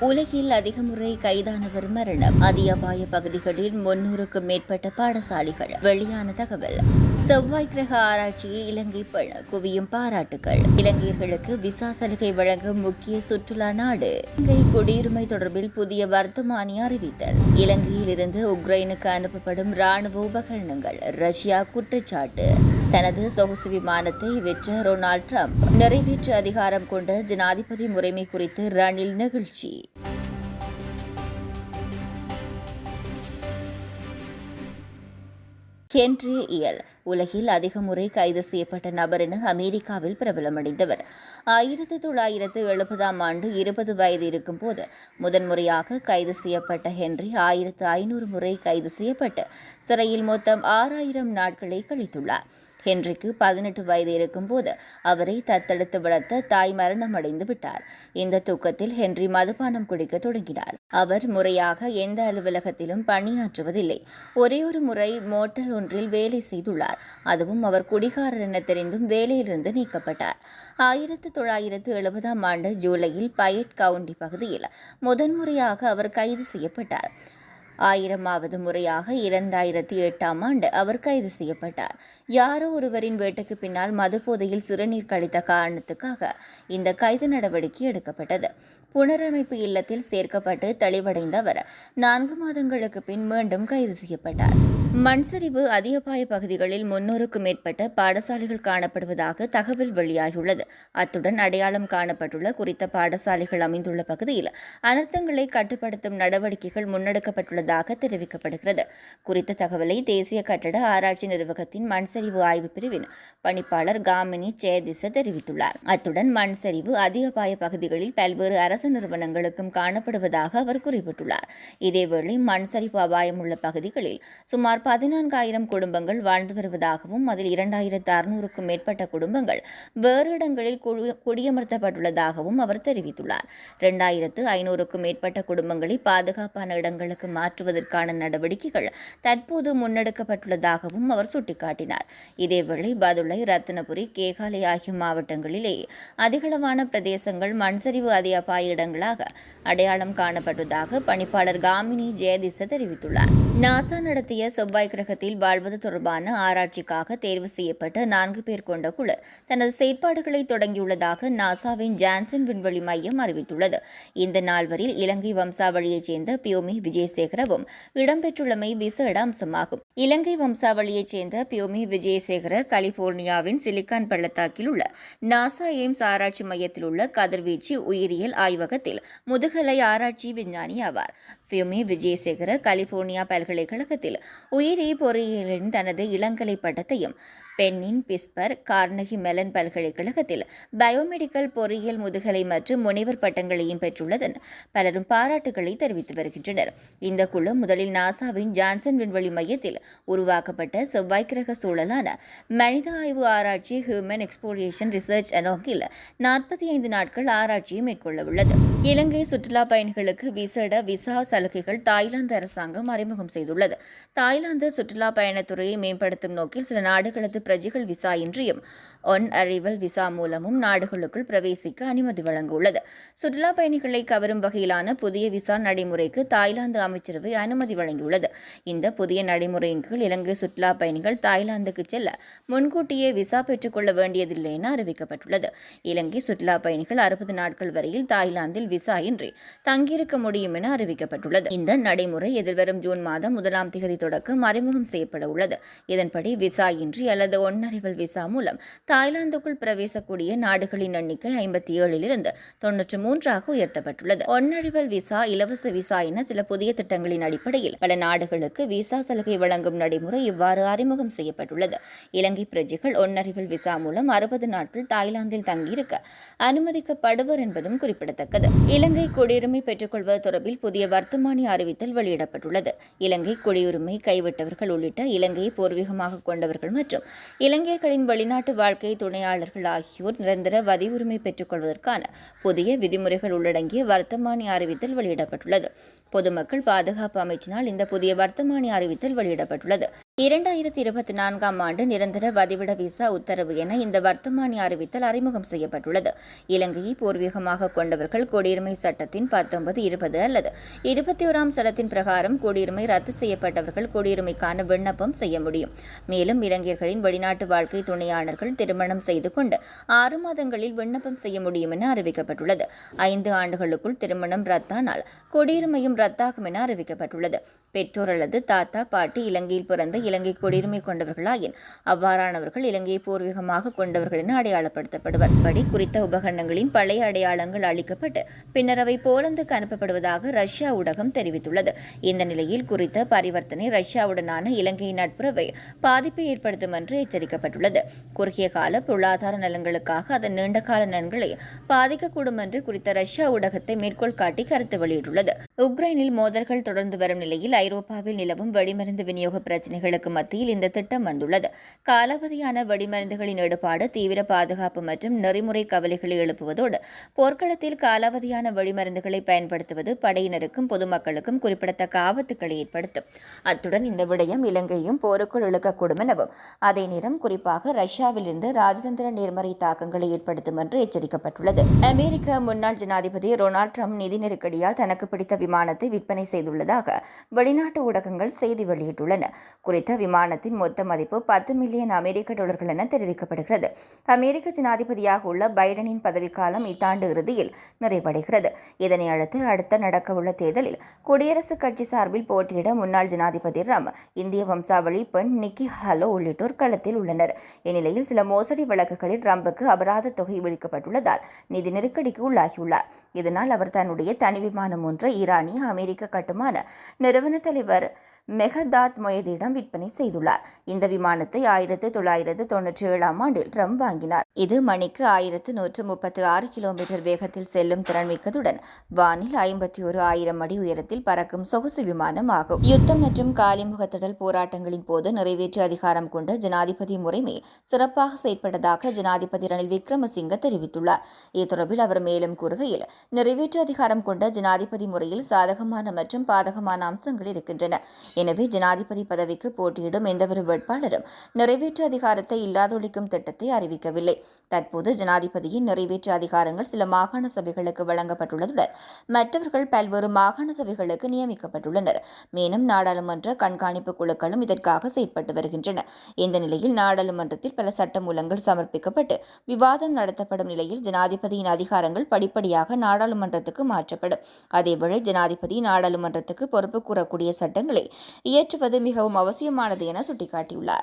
உலகில் அதிக முறை கைதானவர் மரணம். அதியபாய பகுதிகளில் முன்னூறுக்கும் மேற்பட்ட பாடசாலைகள். வெளியான தகவல். செவ்வாய் கிரக ஆராய்ச்சியில் இலங்கை பெண் குவியும் பாராட்டுகள் இலங்கையர்களுக்கு விசா சலுகை வழங்கும் முக்கிய சுற்றுலா நாடு. இலங்கை குடியுரிமை தொடர்பில் புதிய வர்த்தமானி அறிவித்தல். இலங்கையில் இருந்து உக்ரைனுக்கு அனுப்பப்படும் ராணுவ உபகரணங்கள் ரஷ்யா குற்றச்சாட்டு. தனது சொகுசு விமானத்தை வெற்ற டொனால்ட் ட்ரம்ப். நிறைவேற்று அதிகாரம் கொண்ட ஜனாதிபதி முறைமை குறித்து ரணில் நிகழ்ச்சி. ஹென்றி இயல். உலகில் அதிக முறை கைது செய்யப்பட்ட நபர் என அமெரிக்காவில் பிரபலமடைந்தவர். ஆயிரத்து தொள்ளாயிரத்து எழுபதாம் ஆண்டு இருபது வயது இருக்கும்போது முதன்முறையாக கைது செய்யப்பட்ட ஹென்றி ஆயிரத்து ஐநூறு முறை கைது செய்யப்பட்டு சிறையில் மொத்தம் ஆறாயிரம் நாட்களை கழித்துள்ளார். ஹென்றிக்கு பதினெட்டு வயது இருக்கும்போது அவரை தத்தெடுத்து வளர்த்த தாய் மரணமடைந்து விட்டார். இந்த தூக்கத்தில் ஹென்றி மதுபானம் குடிக்க தொடங்கினார். அவர் முறையாக எந்த அலுவலகத்திலும் பணியாற்றுவதில்லை. ஒரே ஒரு முறை மோட்டல் ஒன்றில் வேலை செய்துள்ளார். அதுவும் அவர் குடிகாரர் என தெரிந்தும் வேலையிலிருந்து நீக்கப்பட்டார். ஆயிரத்தி தொள்ளாயிரத்து எழுபதாம் ஆண்டு ஜூலையில் பயட் கவுண்டி பகுதியில் முதன்முறையாக அவர் கைது செய்யப்பட்டார். ஆயிரமாவது முறையாக இரண்டாயிரத்தி எட்டாம் ஆண்டு அவர் கைது செய்யப்பட்டார். யாரோ ஒருவரின் வேட்டைக்கு பின்னால் மதுபோதையில் சிறுநீர் கழித்த காரணத்துக்காக இந்த கைது நடவடிக்கை எடுக்கப்பட்டது. புனரமைப்பு இல்லத்தில் சேர்க்கப்பட்டு தெளிவடைந்த அவர் நான்கு மாதங்களுக்கு பின் மீண்டும் கைது செய்யப்பட்டார். மண்சரிவு அதிகபாய பகுதிகளில் முன்னூறுக்கும் மேற்பட்ட பாடசாலைகள் காணப்படுவதாக தகவல் வெளியாகியுள்ளது. அத்துடன் அடையாளம் காணப்பட்டுள்ள குறித்த பாடசாலைகள் அமைந்துள்ள பகுதியில் அனர்த்தங்களை கட்டுப்படுத்தும் நடவடிக்கைகள் முன்னெடுக்கப்பட்டுள்ளது உள்ளதாக தெரிவிக்கப்படுகிறது. குறித்த தகவலை தேசிய கட்டட ஆராய்ச்சி நிர்வாகத்தின் மண்சரிவு ஆய்வு பிரிவின் பணிப்பாளர் காமினி ஜெயதிச தெரிவித்துள்ளார். அத்துடன் மண்சரிவு அதிகபாய பகுதிகளில் பல்வேறு அரசு நிறுவனங்களுக்கும் காணப்படுவதாக அவர் குறிப்பிட்டுள்ளார். இதேவேளை மண்சரிவு அபாயம் உள்ள பகுதிகளில் சுமார் பதினான்காயிரம் குடும்பங்கள் வாழ்ந்து வருவதாகவும் அதில் இரண்டாயிரத்து அறுநூறுக்கும் மேற்பட்ட குடும்பங்கள் வேறு இடங்களில் குடியமர்த்தப்பட்டுள்ளதாகவும் அவர் தெரிவித்துள்ளார். இரண்டாயிரத்து ஐநூறுக்கும் மேற்பட்ட குடும்பங்களை பாதுகாப்பான இடங்களுக்கு மாற்றுவதற்கான நடவடிக்கைகள் தற்போது முன்னெடுக்கப்பட்டுள்ளதாகவும் அவர் சுட்டிக்காட்டினார். இதேவேளை பதுளை ரத்தினபுரி கேகாலை ஆகிய மாவட்டங்களிலே அதிகளவான பிரதேசங்கள் மண்சரிவு அதி அபாய இடங்களாக அடையாளம் காணப்பட்டதாக பணிப்பாளர் காமினி ஜெயதிச தெரிவித்துள்ளார். நாசா நடத்திய செவ்வாய் கிரகத்தில் வாழ்வது தொடர்பான ஆராய்ச்சிக்காக தேர்வு செய்யப்பட்ட நான்கு பேர் கொண்ட குழு தனது செயற்பாடுகளை தொடங்கியுள்ளதாக நாசாவின் ஜான்சன் விண்வெளி மையம் அறிவித்துள்ளது. இந்த நால்வரில் இலங்கை வம்சாவளியைச் சேர்ந்த பியோமி எனவும் இடம்பெற்றுள்ளமை விசேட அம்சமாகும். இலங்கை வம்சாவளியைச் சேர்ந்த பியோமி விஜயசேகர கலிபோர்னியாவின் சிலிக்கான் பள்ளத்தாக்கில் உள்ள நாசா எய்ம்ஸ் ஆராய்ச்சி மையத்தில் உள்ள கதிர்வீச்சு உயிரியல் ஆய்வகத்தில் முதுகலை ஆராய்ச்சி விஞ்ஞானி ஆவார். பியோமி விஜயசேகர கலிபோர்னியா பல்கலைக்கழகத்தில் உயிரி பொறியியலின் தனது இளங்கலை பட்டத்தையும் பென்னின் பிஸ்பர் கார்னகி மெலன் பல்கலைக்கழகத்தில் பயோமெடிக்கல் பொறியியல் முதுகலை மற்றும் முனைவர் பட்டங்களையும் பெற்றுள்ளதன் பலரும் பாராட்டுகளை தெரிவித்து வருகின்றனர். இந்த குழு முதலில் நாசாவின் ஜான்சன் விண்வெளி மையத்தில் உருவாக்கப்பட்ட செவ்வாய் கிரக சூழலான மனித ஆய்வு ஆராய்ச்சி ஹியூமன் எக்ஸ்போரியேஷன் ரிசர்ச் நோக்கில் நாற்பத்தி ஐந்து நாட்கள் ஆராய்ச்சியை மேற்கொள்ள உள்ளது இலங்கை சுற்றுலா பயணிகளுக்கு விசேட விசா சலுகைகள் தாய்லாந்து அரசாங்கம் அறிமுகம் செய்துள்ளது. தாய்லாந்து சுற்றுலா பயணத்துறையை மேம்படுத்தும் நோக்கில் சில நாடுகளது பிரஜைகள் விசா இன்றியும் ஒன் அரைவல் விசா மூலமும் நாடுகளுக்குள் பிரவேசிக்க அனுமதி வழங்கவுள்ளது. சுற்றுலா பயணிகளை கவரும் வகையிலான புதிய விசா நடைமுறைக்கு தாய்லாந்து அமைச்சரவை அனுமதி வழங்கியுள்ளது. இந்த புதிய நடைமுறையின் கீழ் இலங்கை சுற்றுலா பயணிகள் தாய்லாந்துக்கு செல்ல முன்கூட்டியே விசா பெற்றுக்கொள்ள வேண்டியதில்லை என அறிவிக்கப்பட்டுள்ளது. இலங்கை சுற்றுலா பயணிகள் அறுபது நாட்கள் வரையில் தாய்லாந்தில் விசா இன்றி தங்கியிருக்க முடியும் என அறிவிக்கப்பட்டுள்ளது. இந்த நடைமுறை எதிர்வரும் ஜூன் மாதம் முதலாம் தேதி தொடக்கம் அறிமுகம் செய்யப்பட உள்ளது இதன்படி விசா இன்றி அல்லது ஒன்னறிவல் விசா மூலம் தாய்லாந்துக்குள் பிரவேசக்கூடிய நாடுகளின் எண்ணிக்கை ஐம்பத்தி ஏழிலிருந்து தொன்னூற்று மூன்றாக உயர்த்தப்பட்டுள்ளது. ஒன்னழிவல் விசா இலவச விசா என சில புதிய திட்டங்களின் அடிப்படையில் பல நாடுகளுக்கு விசா சலுகை வழங்கும் நடைமுறை இவ்வாறு அறிமுகம் செய்யப்பட்டுள்ளது. இலங்கை பிரஜைகள் ஒன்னறிவல் விசா மூலம் அறுபது நாட்கள் தாய்லாந்தில் தங்கியிருக்க அனுமதிக்கப்படுவர் என்பதும் குறிப்பிடத்தக்கது. இலங்கை குடியுரிமை பெற்றுக்கொள்வது தொடர்பில் புதிய வர்த்தமானி அறிவித்தல் வெளியிடப்பட்டுள்ளது. இலங்கை குடியுரிமை கைவிட்டவர்கள் உள்ளிட்ட இலங்கையை பூர்வீகமாக கொண்டவர்கள் மற்றும் இலங்கையர்களின் வெளிநாட்டு வாழ்க்கை துணையாளர்கள் ஆகியோர் நிரந்தர வதி உரிமை பெற்றுக்கொள்வதற்கான புதிய விதிமுறைகள் உள்ளடங்கிய வர்த்தமானி அறிவித்தல் வெளியிடப்பட்டுள்ளது. பொதுமக்கள் பாதுகாப்பு அமைச்சினால் இந்த புதிய வர்த்தமானி அறிவித்தல் வெளியிடப்பட்டுள்ளது. இரண்டாயிரத்தி இருபத்தி நான்காம் ஆண்டு நிரந்தர வதிவிட விசா உத்தரவு என இந்த வர்த்தமானி அறிவித்தல் அறிமுகம் செய்யப்பட்டுள்ளது. இலங்கையை பூர்வீகமாக கொண்டவர்கள் குடியுரிமை சட்டத்தின் பத்தொன்பது இருபது அல்லது இருபத்தி ஓராம் சட்டத்தின் பிரகாரம் குடியுரிமை ரத்து செய்யப்பட்டவர்கள் குடியுரிமைக்கான விண்ணப்பம் செய்ய முடியும். மேலும் இலங்கையர்களின் வெளிநாட்டு வாழ்க்கை துணையாளர்கள் திருமணம் செய்து கொண்டு ஆறு மாதங்களில் விண்ணப்பம் செய்ய முடியும் என அறிவிக்கப்பட்டுள்ளது. ஐந்து ஆண்டுகளுக்குள் திருமணம் ரத்தானால் குடியுரிமையும் ரத்தாகும் என அறிவிக்கப்பட்டுள்ளது. பெற்றோர் அல்லது தாத்தா பாட்டி இலங்கையில் பிறந்த இலங்கை குடியுரிமை கொண்டவர்களாயின் அவ்வாறானவர்கள் இலங்கையை பூர்வீகமாக கொண்டவர்கள் என அடையாளப்படுத்தப்படுவர். படி குறித்த உபகரணங்களின் பழைய அடையாளங்கள் அளிக்கப்பட்டு பின்னர் அவை போலந்துக்கு அனுப்பப்படுவதாக ரஷ்யா ஊடகம் தெரிவித்துள்ளது. இந்த நிலையில் குறித்த பரிவர்த்தனை ரஷ்யாவுடனான இலங்கையின் நட்புறவை பாதிப்பை ஏற்படுத்தும் என்று எச்சரிக்கப்பட்டுள்ளது. குறுகிய கால பொருளாதார நலன்களுக்காக அதன் நீண்டகால நலன்களை பாதிக்கக்கூடும் என்று குறித்த ரஷ்யா ஊடகத்தை மேற்கோள் காட்டி கருத்து வெளியிட்டுள்ளது. உக்ரைனில் மோதல்கள் தொடர்ந்து வரும் நிலையில் ஐரோப்பாவில் நிலவும் வெடிமருந்து விநியோக பிரச்சினைகள் சவால்களுக்கு மத்தியில் இந்த திட்டம் வந்துள்ளது. காலாவதியான வெடிமருந்துகளின் ஈடுபாடு தீவிர பாதுகாப்பு மற்றும் நெறிமுறை கவலைகளை எழுப்புவதோடு போர்க்களத்தில் காலாவதியான வெடிமருந்துகளை பயன்படுத்துவது படையினருக்கும் பொதுமக்களுக்கும் குறிப்பிடத்தக்க ஆபத்துக்களை ஏற்படுத்தும். அத்துடன் இந்த விடயம் இலங்கையும் போருக்குள் இழுக்கக்கூடும் எனவும் அதே நேரம் குறிப்பாக ரஷ்யாவிலிருந்து ராஜதந்திர நேர்மறை தாக்கங்களை ஏற்படுத்தும் என்று எச்சரிக்கப்பட்டுள்ளது. அமெரிக்க முன்னாள் ஜனாதிபதி டொனால்ட் ட்ரம்ப் நிதி நெருக்கடியால் தனக்கு பிடித்த விமானத்தை விற்பனை செய்துள்ளதாக வெளிநாட்டு ஊடகங்கள் செய்தி வெளியிட்டுள்ளன. குறித்த குறித்த விமானத்தின் மொத்த மதிப்பு பத்து மில்லியன் அமெரிக்க டாலர்கள் என தெரிவிக்கப்படுகிறது. அமெரிக்க ஜனாதிபதியாக உள்ள பைடனின் பதவிக்காலம் இத்தாண்டு இறுதியில் நிறைவடைகிறது. இதனை அடுத்து அடுத்த நடக்கவுள்ள தேர்தலில் குடியரசுக் கட்சி சார்பில் போட்டியிட முன்னாள் ஜனாதிபதி ராம் இந்திய வம்சாவளி பெண் நிக்கி ஹலோ உள்ளிட்டோர் களத்தில் உள்ளனர். இந்நிலையில் சில மோசடி வழக்குகளில் ரம்புக்கு அபராத தொகை விதிக்கப்பட்டுள்ளதால் நிதி நெருக்கடிக்கு உள்ளாகியுள்ளார். இதனால் அவர் தன்னுடைய தனி விமானம் ஒன்றை ஈரானிய அமெரிக்க கட்டுமான நிறுவன தலைவர் மெஹதாத் மொயதிடம் விற்பனை விற்பனை செய்துள்ளார். இந்த விமானத்தை ஆயிரத்து தொள்ளாயிரத்து தொன்னூற்றி ஏழாம் ஆண்டில் ட்ரம்ப் வாங்கினார். இது மணிக்கு ஆயிரத்து நூற்று முப்பத்தி ஆறு கிலோமீட்டர் வேகத்தில் செல்லும் திறன் மிக்கதுடன் வானில் ஐம்பத்தி ஒரு ஆயிரம் அடி உயரத்தில் பறக்கும் சொகுசு விமானம் ஆகும். யுத்தம் மற்றும் காலிமுகத்திடல் போராட்டங்களின் போது நிறைவேற்று அதிகாரம் கொண்ட ஜனாதிபதி முறைமை சிறப்பாக செயற்பட்டதாக ஜனாதிபதி ரணில் விக்ரமசிங்க தெரிவித்துள்ளார். இத்தொடர்பில் அவர் மேலும் கூறுகையில் நிறைவேற்று அதிகாரம் கொண்ட ஜனாதிபதி முறையில் சாதகமான மற்றும் பாதகமான அம்சங்கள் இருக்கின்றன. எனவே ஜனாதிபதி பதவிக்கு போட்டியிடும் எந்தவொரு வேட்பாளரும் நிறைவேற்று அதிகாரத்தை இல்லாதொழிக்கும் திட்டத்தை அறிவிக்கவில்லை. தற்போது ஜனாதிபதியின் நிறைவேற்று அதிகாரங்கள் சில மாகாண சபைகளுக்கு வழங்கப்பட்டுள்ளதுடன் மற்றவர்கள் பல்வேறு மாகாண சபைகளுக்கு நியமிக்கப்பட்டுள்ளனர். மேலும் நாடாளுமன்ற கண்காணிப்பு குழுக்களும் இதற்காக செயற்பட்டு வருகின்றன. இந்த நிலையில் நாடாளுமன்றத்தில் பல சட்டமூலங்கள் சமர்ப்பிக்கப்பட்டு விவாதம் நடத்தப்படும் நிலையில் ஜனாதிபதியின் அதிகாரங்கள் படிப்படியாக நாடாளுமன்றத்துக்கு மாற்றப்படும். அதேவேளை ஜனாதிபதி நாடாளுமன்றத்துக்கு பொறுப்பு கூறக்கூடிய சட்டங்களை இயற்றுவது மிகவும் அவசியம் அவசியமானது என சுட்டிக்காட்டியுள்ளார்.